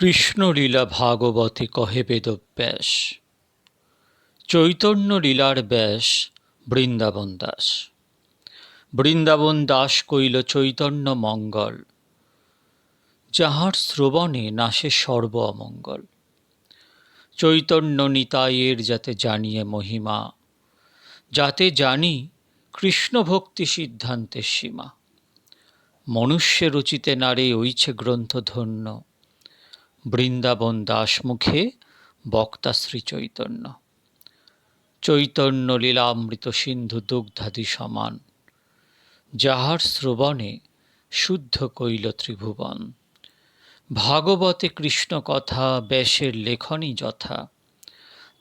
কৃষ্ণলীলা ভাগবতে কহে বেদব্যাস, চৈতন্য লীলার ব্যাস বৃন্দাবন দাস। বৃন্দাবন দাস কইল, চৈতন্য মঙ্গল, যাহার শ্রবণে নাশে সর্ব অমঙ্গল। চৈতন্য নিতাইয়ের যাতে জানিয়ে মহিমা, যাতে জানি কৃষ্ণ ভক্তি সিদ্ধান্তের সীমা। মনুষ্য রচিতে নারে ওইছে গ্রন্থ ধন্য বৃন্দাবন দাস মুখে বক্তা শ্রী চৈতন্য। চৈতন্য লীলামৃত সিন্ধু দুগ্ধাদি সমান, যাহার শ্রবণে শুদ্ধ কইল ত্রিভুবন। ভাগবতে কৃষ্ণ কথা ব্যাসের লেখনী যথা,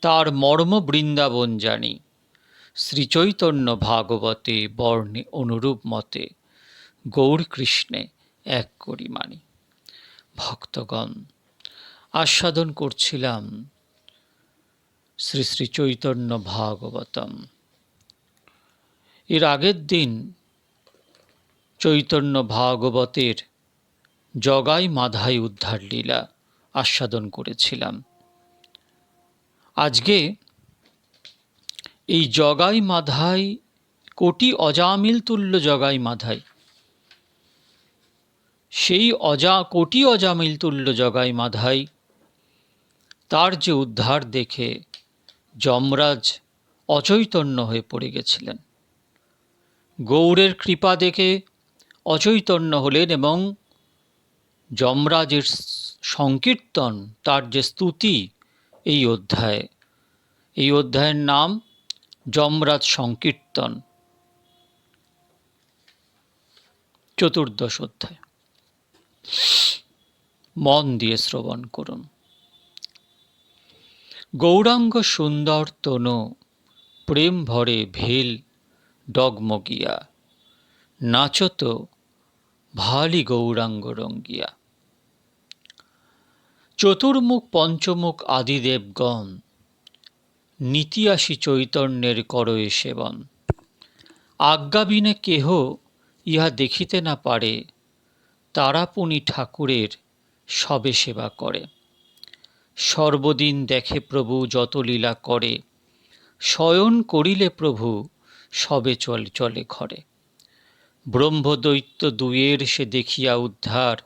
তার মর্ম বৃন্দাবন জানি। শ্রীচৈতন্য ভাগবতে বর্ণে অনুরূপ মতে গৌর কৃষ্ণে এক করি মানি ভক্তগণ আস্বাদন করছিলাম। শ্রী শ্রী চৈতন্য ভাগবতম। এর আগের দিন চৈতন্য ভাগবতের জগাই মাধাই উদ্ধার লীলা আস্বাদন করেছিলাম। আজকে এই জগাই মাধাই, কোটি অজামিল তুল্য জগাই মাধাই, সেই অজা, কোটি অজামিল তুল্য জগাই মাধাই তার যে উদ্ধার দেখে যমরাজ অচৈতন্য হয়ে পড়ে গেছিলেন। গৌরের কৃপা দেখে অচৈতন্য হলেন এবং যমরাজের সংকীর্তন, তার যে স্তুতি, এই অধ্যায়ে। এই অধ্যায়ের নাম যমরাজ সংকীর্তন। চতুর্দশ অধ্যায়। মন দিয়ে শ্রবণ করুন। গৌরাঙ্গ সুন্দর তনু, প্রেম ভরে ভেল ডগমগিয়া। নাচত ভালি গৌরাঙ্গ রঙ্গিয়া। চতুর্মুখ, পঞ্চমুখ আদিদেবগণ নীতিয়াসী চৈতন্যের করয়ে সেবন। আজ্ঞাবিনে কেহ ইহা দেখিতে না পারে, তারাপুনি ঠাকুরের সবে সেবা করে। সর্বদিন দেখে প্রভু যত লীলা করে, শয়ন করিলে প্রভু সবে চল, চলে ঘরে। ব্রহ্মদৈত্য দুয়ের সে দেখিয়া উদ্ধার,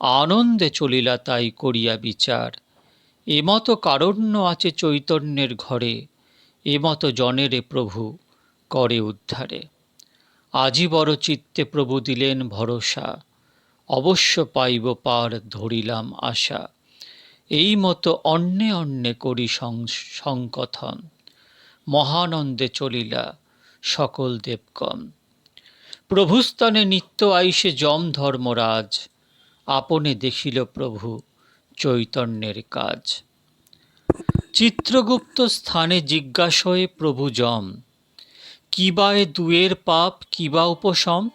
আনন্দে চলিলা তাই করিয়া বিচার। এমতো কারণ্য আছে চৈতন্যের ঘরে, এমতো জনেরে প্রভু করে উদ্ধারে। আজি বড় চিত্তে প্রভু দিলেন ভরসা, অবশ্য পাইব পার ধরিলাম আশা। এই মতো অন্যে অন্যে করি সংকথন। মহানন্দে চলিলা সকল দেবগণ। প্রভুস্থানে নিত্য আইসে যম ধর্মরাজ, আপনে দেখিল প্রভু চৈতন্যের কাজ। চিত্রগুপ্ত স্থানে জিজ্ঞাসয়ে প্রভু যম কিবায় দুয়ের পাপ কিবা উপশম?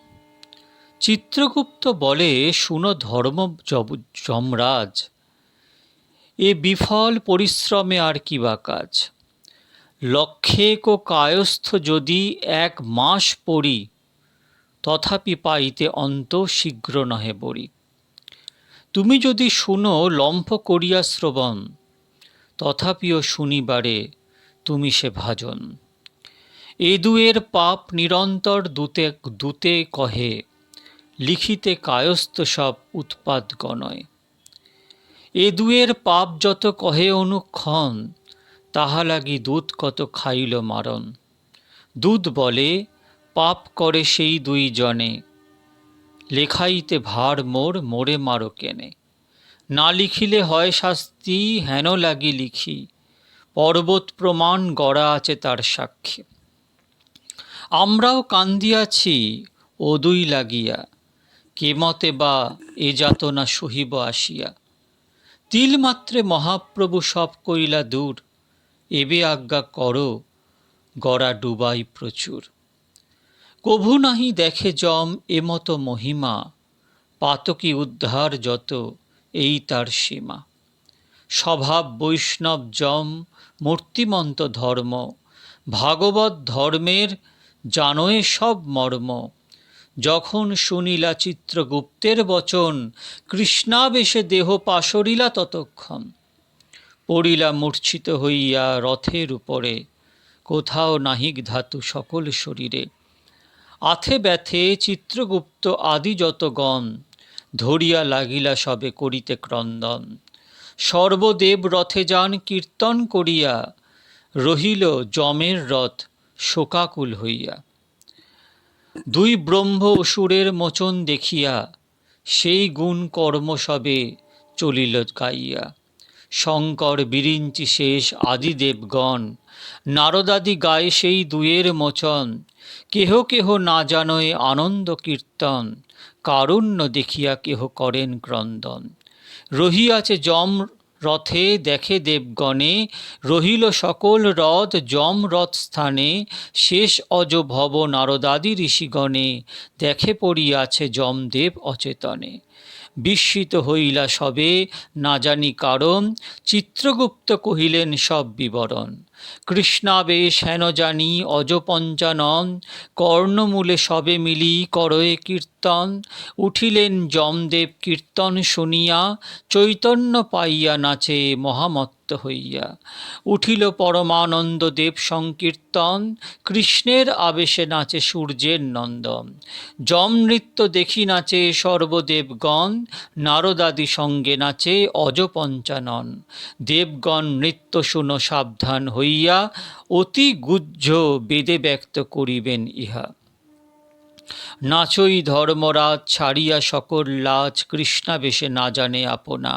চিত্রগুপ্ত বলে, শুনো ধর্ম যমরাজ এ বিফল পরিশ্রমে আর কি বা কাজ? লক্ষেক ও কায়স্থ যদি এক মাস পড়ি, তথাপি পাইতে অন্ত শীঘ্র নহে বড়ি। তুমি যদি শুনো লম্ফ করিয়া শ্রবণ, তথাপিও শুনিবারে তুমি সে ভাজন। এ দুয়ের পাপ নিরন্তর দূতে দূতে কহে, লিখিতে কায়স্থ সব উৎপাদ গণয় এ দুয়ের পাপ যত কহে অনুক্ষণ, তাহা লাগি দুধ কত খাইল মারণ। দুধ বলে, পাপ করে সেই দুই জনে, লেখাইতে ভার মোর, মোরে মারো কেনে। না লিখিলে হয় শাস্তি, হেন লাগি লিখি, পর্বত প্রমাণ গড়া আছে তার সাক্ষী। আমরাও কান্দিয়াছি, ও দুই লাগিয়া, কেমতে বা এ যাতনা সহিব আসিয়া। তিল মাত্রে মহাপ্রভু সব কইলা দূর। এবে আজ্ঞা কর, গড়া ডুবাই প্রচুর। কভু নাহি দেখে জম এমতো মহিমা, পাতকি উদ্ধার যত এই তার সীমা। স্বভাব বৈষ্ণব জম, মূর্তিমন্ত ধর্ম, ভাগবত ধর্মের জানোয়ে সব মর্ম। যখন শুনিলা চিত্রগুপ্তের বচন, কৃষ্ণাবেশে দেহ পাশরিলা ততক্ষণ। পড়িলা মূর্ছিত হইয়া রথের উপরে, কোথাও নাহিক ধাতু সকল শরীরে। আথে ব্যথে চিত্রগুপ্ত আদি যত গণ, ধরিয়া লাগিলা সবে করিতে ক্রন্দন। সর্বদেব রথে যান কীর্তন করিয়া, রহিল যমের রথ শোকাকুল হইয়া। দুই ব্রহ্ম অসুরের মোচন দেখিয়া সেই গুণ কর্ম সবে চলিল গাইয়া শঙ্কর, বিরিঞ্চি শেষ, আদিদেবগণ, নারদাদি গায়ে সেই দুয়ের মোচন। কেহ কেহ না জানয় আনন্দ কীর্তন, কারুণ্য দেখিয়া কেহ করেন ক্রন্দন। রহিয়াছে যম রথে দেখে দেবগণে, রহিল সকল রথ যম রথ স্থানে, শেষ অজ ভব নারদাদি ঋষিগণে, দেখে পড়িয়াছে যমদেব অচেতনে। বিস্মিত হইলা সবে, না জানি কারণ, চিত্রগুপ্ত কহিলেন, সব বিবরণ। কৃষ্ণাবেশ হেন জানি অজ কর্ণমূলে সবে মিলি করয়ে কীর্তন, উঠিলেন যমদেব কীর্তন শুনিয়া, চৈতন্য পাইয়া নাচে মহামত্ত হইয়া। উঠিল পরমানন্দ দেব সংকীর্তন, কৃষ্ণের আবেশে নাচে সূর্যের নন্দন। যম নৃত্য দেখি নাচে সর্বদেবগণ, নারদাদি সঙ্গে নাচে অজ পঞ্চানন দেবগণ নৃত্য শুনো সাবধান হইয়া অতি গুহ্য বেদে ব্যক্ত করিবেন ইহা। নাচই ধর্মরাজ ছাড়িয়া সকল লাজ কৃষ্ণাবেশে না জানে আপনা।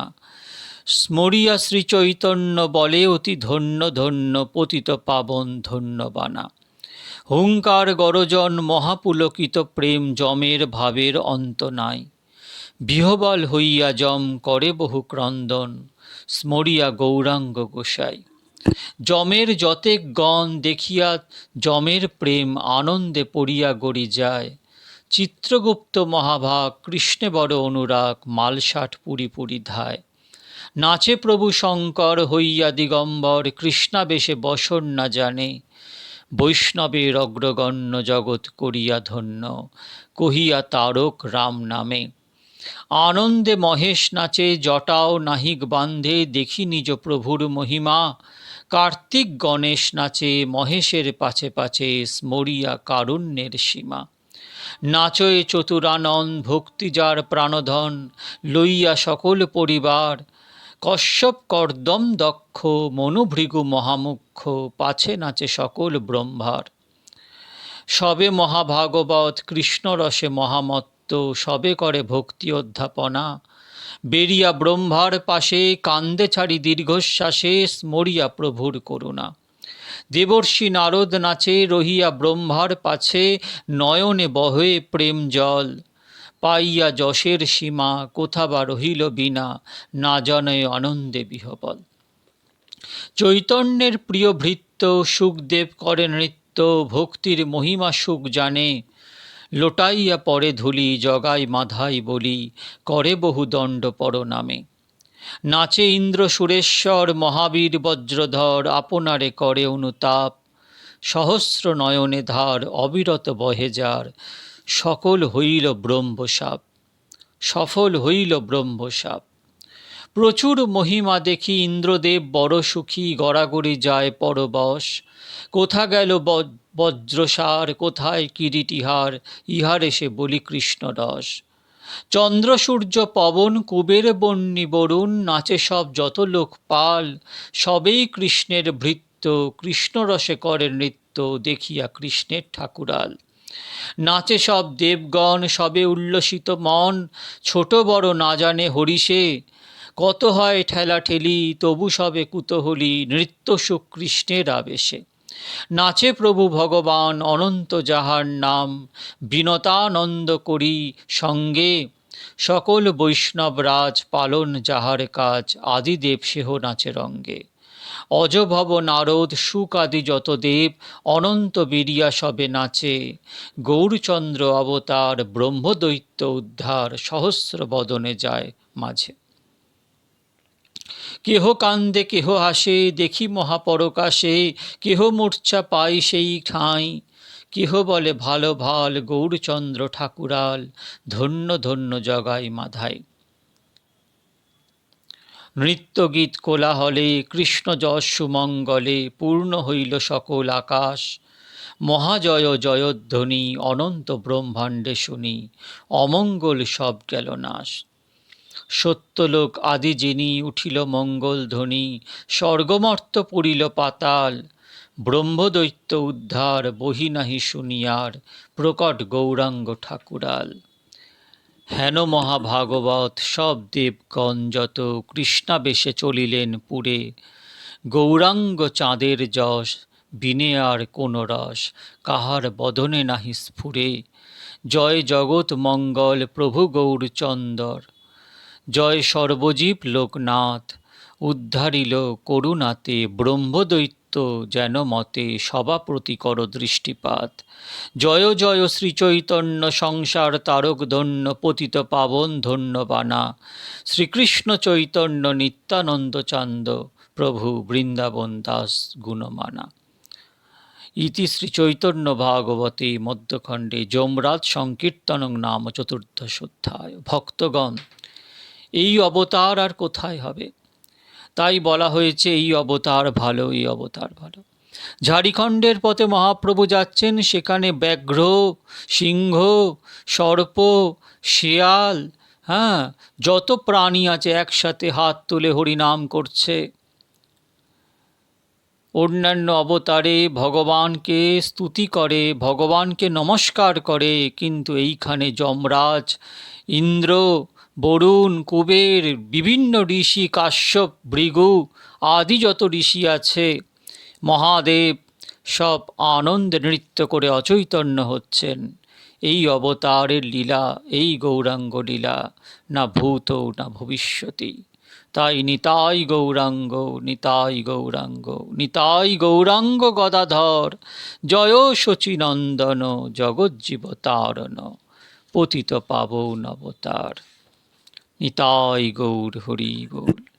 স্মরিয়া শ্রী চৈতন্য বলে অতি ধন্য ধন্য পতিত পাবন ধন্য বানা হুঙ্কার গরজন মহাপুলকিত প্রেম যমের ভাবের অন্ত নাই। বিহবল হইয়া যম করে বহু ক্রন্দন, স্মরিয়া গৌরাঙ্গ গোসাই। যমের যতেক গণ দেখিয়া যমের প্রেম আনন্দে পড়িয়া গড়ি যায়। চিত্রগুপ্ত মহাভাগ, কৃষ্ণে বড় অনুরাগ, মালসাট পুরি পুরি ধায়। নাচে প্রভু শঙ্কর, হইয়া দিগম্বর, কৃষ্ণাবেশে বসন না জানে। বৈষ্ণবের অগ্রগণ্য জগৎ করিয়া ধন্য, কহিয়া তারক রাম নামে। আনন্দে মহেশ নাচে, জটাও নাহিক বান্ধে, দেখি নিজ প্রভুর মহিমা। কার্তিক গণেশ নাচে, মহেশের পাছে পাছে, স্মরিয়া কারুণ্যের সীমা। নাচয়ে চতুরানন, ভক্তি যার প্রাণধন, লইয়া সকল পরিবার। কশ্যপ কর্দম দক্ষ, মনুভৃগু মহামুখ্য, পাছে নাচে সকল ব্রহ্মার। সবে মহাভাগবত, কৃষ্ণরসে মহামত্ত, সবে করে ভক্তি অধ্যাপনা। বেরিয়া ব্রহ্মার পাশে কান্দে ছাড়ি দীর্ঘশ্বাসে স্মরিয়া প্রভুর করুণা। দেবর্ষি নারদ নাচে, রহিয়া ব্রহ্মার পাছে, নয়নে বহে প্রেম জল। পাইয়া যশের সীমা, কোথা বা রহিল বিনা, না জানয় আনন্দে বিহবল। চৈতন্যের প্রিয় ভৃত্য, সুখদেব করে নৃত্য, ভক্তির মহিমা সুখ জানে লোটাইয়া পরে ধুলি, জগাই মাধাই বলি, করে বহু দণ্ড পর নামে নাচে ইন্দ্র সুরেশ্বর, মহাবীর বজ্রধর, আপনারে করে অনুতাপ। সহস্র নয়নে ধার, অবিরত বহে যার, সকল হইল ব্রহ্মসাপ। সফল হইল ব্রহ্মসাপ। প্রচুর মহিমা দেখি ইন্দ্রদেব, বড় সুখী, গড়াগড়ি যায় পরবশ। কোথা গেল বজ্রসার, কোথায় কিরিটিহার ইহার? এসে বলি কৃষ্ণ রস চন্দ্র সূর্য পবন, কুবের বন্যী বরুণ, নাচে সব যত লোক পাল, সবেই কৃষ্ণের ভৃত্য, কৃষ্ণরসে করে নৃত্য, দেখিয়া কৃষ্ণের ঠাকুরাল। নাচে সব দেবগণ, সবে উল্লসিত মন, ছোট বড় না জানে হরিষে কত হয় ঠেলা ঠেলি, তবু সবে কুতহলি নৃত্য সুকৃষ্ণের আবেশে। নাচে প্রভু ভগবান, অনন্ত যাহার নাম, বিনতানন্দ করি সঙ্গে। সকল বৈষ্ণব রাজ পালন যাহার কাজ, আদিদেব সেহ নাচে রঙ্গে। অজভব নারদ সুক আদি যত দেব, অনন্ত বিরিয়া সবে নাচে। গৌরচন্দ্র অবতার, ব্রহ্মদৈত্য উদ্ধার, সহস্র বদনে যায় মাঝে। কেহ কান্দে, কেহ হাসে, দেখি মহাপরকাশে, কেহ মূর্ছা পাই সেই ঠাঁই। কেহ বলে, ভালো ভালো, গৌরচন্দ্র ঠাকুরাল, ধন্য ধন্য জগাই মাধায় নৃত্যগীত কোলাহলে, কৃষ্ণ যশ সুমঙ্গলে, পূর্ণ হইল সকল আকাশ। মহাজয় জয়ধ্বনি, অনন্ত ব্রহ্মাণ্ডে শুনি, অমঙ্গল সব গেল নাশ। সত্যলোক আদি যিনি উঠিল মঙ্গল ধ্বনি, স্বর্গমর্ত পড়িল পাতাল। ব্রহ্মদৈত্য উদ্ধার বহি নাহি শুনিয়ার প্রকট গৌরাঙ্গ ঠাকুরাল। হেন মহাভাগবত, সব দেবগণ যত কৃষ্ণাবেশে চলিলেন পুরে। গৌরাঙ্গ চাঁদের যশ, বিনে আর কোন রস, কাহার বদনে নাহি স্ফুরে। জয় জগৎ মঙ্গল, প্রভু গৌরচন্দর। জয় সর্বজীব লোকনাথ, উদ্ধারিল করুণাতে, ব্রহ্মদৈত্য যেন মতে সভাপ্রতি কর দৃষ্টিপাত। জয় জয় শ্রীচৈতন্য সংসার তারক ধন্য পতিত পাবন ধন্য বানা শ্রীকৃষ্ণ চৈতন্য নিত্যানন্দ চান্দ, প্রভু বৃন্দাবন দাস গুণমানা। ইতি শ্রীচৈতন্য ভাগবতে মধ্যখণ্ডে যমরাজ সংকীর্তনং নাম চতুর্দশ অধ্যায় ভক্তগণ এই অবতার আর কোথায় হবে? তাই বলা হয়েছে, এই অবতার ভালো, এই অবতার ভালো। ঝাড়খণ্ডের পথে মহাপ্রভু যাচ্ছেন, সেখানে ব্যাঘ্র, সিংহ, সর্প, শিয়াল হ্যাঁ যত প্রাণী আছে একসাথে হাত তুলে হরিনাম করছে। অন্যান্য অবতারে ভগবানকে স্তুতি করে, ভগবানকে নমস্কার করে, কিন্তু এইখানে যমরাজ, ইন্দ্র বরুণ, কুবের, বিভিন্ন ঋষি, কাশ্যপ, ভৃগু আদি যত ঋষি আছে, মহাদেব সব আনন্দে নৃত্য করে অচৈতন্য হচ্ছেন। এই অবতারের লীলা, এই গৌরাঙ্গ লীলা না ভূত না ভবিষ্যতি। তাই নিতাই গৌরাঙ্গ নিতাই গৌরাঙ্গ নিতাই গৌরাঙ্গ গদাধর, জয় শচীনন্দন জগজ্জীব তারণ পতিত পাবন অবতার। নিতাই গৌর হরি গৌর।